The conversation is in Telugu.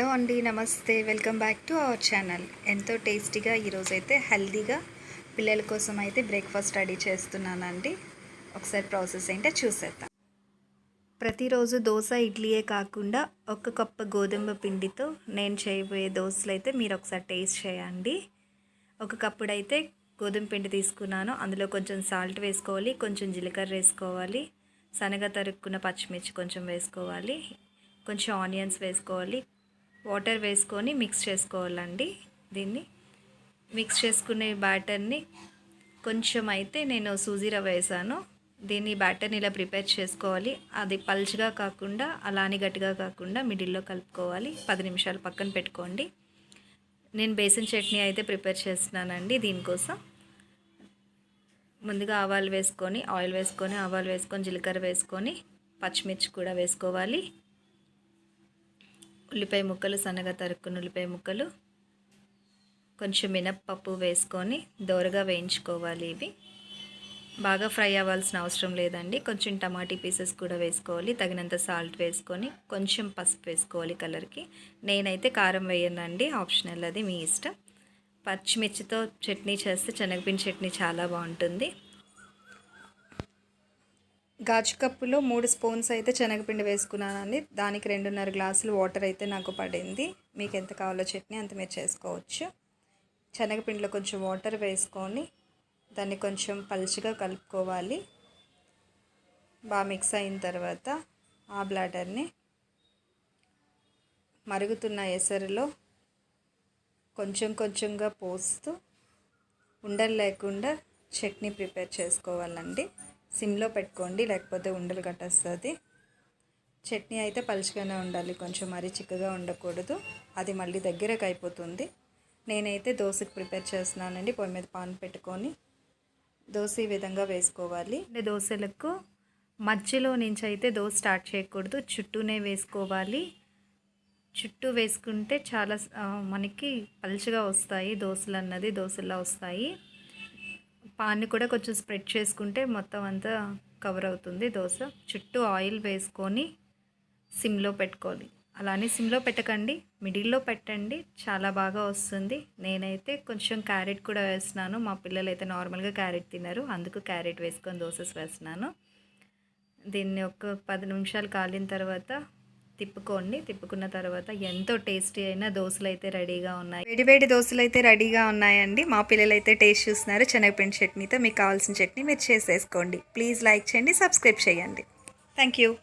హలో అండి నమస్తే. Welcome back to our channel. ఎంతో టేస్టీగా ఈరోజైతే హెల్దీగా పిల్లల కోసం అయితే బ్రేక్ఫాస్ట్ రెడీ చేస్తున్నానండి. ఒకసారి ప్రాసెస్ ఏంటో చూసేద్దాం. ప్రతిరోజు దోశ ఇడ్లీయే కాకుండా ఒక కప్పు గోధుమ పిండితో నేను చేయబోయే దోశలు అయితే మీరు ఒకసారి టేస్ట్ చేయండి. ఒక కప్పుడైతే గోధుమ పిండి తీసుకున్నాను. అందులో కొంచెం సాల్ట్ వేసుకోవాలి కొంచెం జీలకర్ర వేసుకోవాలి శనగ తరుక్కున్న పచ్చిమిర్చి కొంచెం వేసుకోవాలి కొంచెం ఆనియన్స్ వేసుకోవాలి వాటర్ వేసుకొని మిక్స్ చేసుకోవాలండి దీన్ని. మిక్స్ చేసుకునే బ్యాటర్ని కొంచెం అయితే నేను సూజీ వేసాను. దీన్ని బ్యాటర్ని ఇలా ప్రిపేర్ చేసుకోవాలి. అది పల్చగా కాకుండా అలానే గట్టిగా కాకుండా మిడిల్లో కలుపుకోవాలి. పది నిమిషాలు పక్కన పెట్టుకోండి. నేను బేసిన్ చట్నీ అయితే ప్రిపేర్ చేస్తున్నానండి దీనికోసం. ముందుగా ఆవాలు వేసుకొని ఆయిల్ వేసుకొని ఆవాలు వేసుకొని జీలకర్ర వేసుకొని పచ్చిమిర్చి కూడా వేసుకోవాలి. ఉల్లిపాయ ముక్కలు సన్నగా తరుక్కున్న ఉల్లిపాయ ముక్కలు కొంచెం మినప్పప్పు వేసుకొని దోరగా వేయించుకోవాలి ఇవి. బాగా ఫ్రై అవ్వాల్సిన అవసరం లేదండి. కొంచెం టమాటీ పీసెస్ కూడా వేసుకోవాలి. తగినంత సాల్ట్ వేసుకొని కొంచెం పసుపు వేసుకోవాలి కలర్కి. నేనైతే కారం వేయనండి. ఆప్షనల్ అది మీ ఇష్టం. పచ్చిమిర్చితో చట్నీ చేస్తే శనగపిండి చట్నీ చాలా బాగుంటుంది. గాజు కప్పులో మూడు స్పూన్స్ అయితే శనగపిండి వేసుకున్నానండి. దానికి రెండున్నర గ్లాసులు వాటర్ అయితే నాకు పడింది. మీకు ఎంత కావాలో చట్నీ అంత మీరు చేసుకోవచ్చు. శనగపిండిలో కొంచెం వాటర్ వేసుకొని దాన్ని కొంచెం పలుచగా కలుపుకోవాలి. బాగా మిక్స్ అయిన తర్వాత ఆ బ్లాడర్ని మరుగుతున్న ఎసరులో కొంచెం కొంచెంగా పోస్తూ ఉండలు లేకుండా చట్నీ ప్రిపేర్ చేసుకోవాలండి. సిమ్లో పెట్టుకోండి లేకపోతే ఉండలు కట్టేస్తుంది. చట్నీ అయితే పలుచగానే ఉండాలి కొంచెం మరీ చిక్కగా ఉండకూడదు. అది మళ్ళీ దగ్గరకు అయిపోతుంది. నేనైతే దోశకు ప్రిపేర్ చేస్తున్నానండి పొయ్యి మీద పాన్ పెట్టుకొని. దోశ ఈ విధంగా వేసుకోవాలి. దోశలకు మధ్యలో నుంచి అయితే దోశ స్టార్ట్ చేయకూడదు చుట్టూనే వేసుకోవాలి. చుట్టూ వేసుకుంటే చాలా మనకి పలుచగా వస్తాయి దోశలు అన్నది దోశలా వస్తాయి. పాన్ని కూడా కొంచెం స్ప్రెడ్ చేసుకుంటే మొత్తం అంతా కవర్ అవుతుంది దోశ. చుట్టూ ఆయిల్ వేసుకొని సిమ్లో పెట్టుకోవాలి. అలానే సిమ్లో పెట్టకండి. మిడిల్లో పెట్టండి. చాలా బాగా వస్తుంది. నేనైతే కొంచెం క్యారెట్ కూడా వేస్తున్నాను. మా పిల్లలు అయితే నార్మల్గా క్యారెట్ తినరు. అందుకు క్యారెట్ వేసుకొని దోశస్ వేస్తున్నాను. దీన్ని ఒక పది నిమిషాలు కాలిన తర్వాత తిప్పుకోండి. తిప్పుకున్న తర్వాత ఎంతో టేస్టీ అయిన దోశలు అయితే రెడీగా ఉన్నాయి. వేడివేడి దోశలు అయితే రెడీగా ఉన్నాయండి. మా పిల్లలు అయితే టేస్ట్ చూస్తున్నారు. శనగపిండి చట్నీతో మీకు కావాల్సిన చట్నీ మీరు చేసేసుకోండి. ప్లీజ్ లైక్ చేయండి సబ్స్క్రైబ్ చేయండి. Thank you.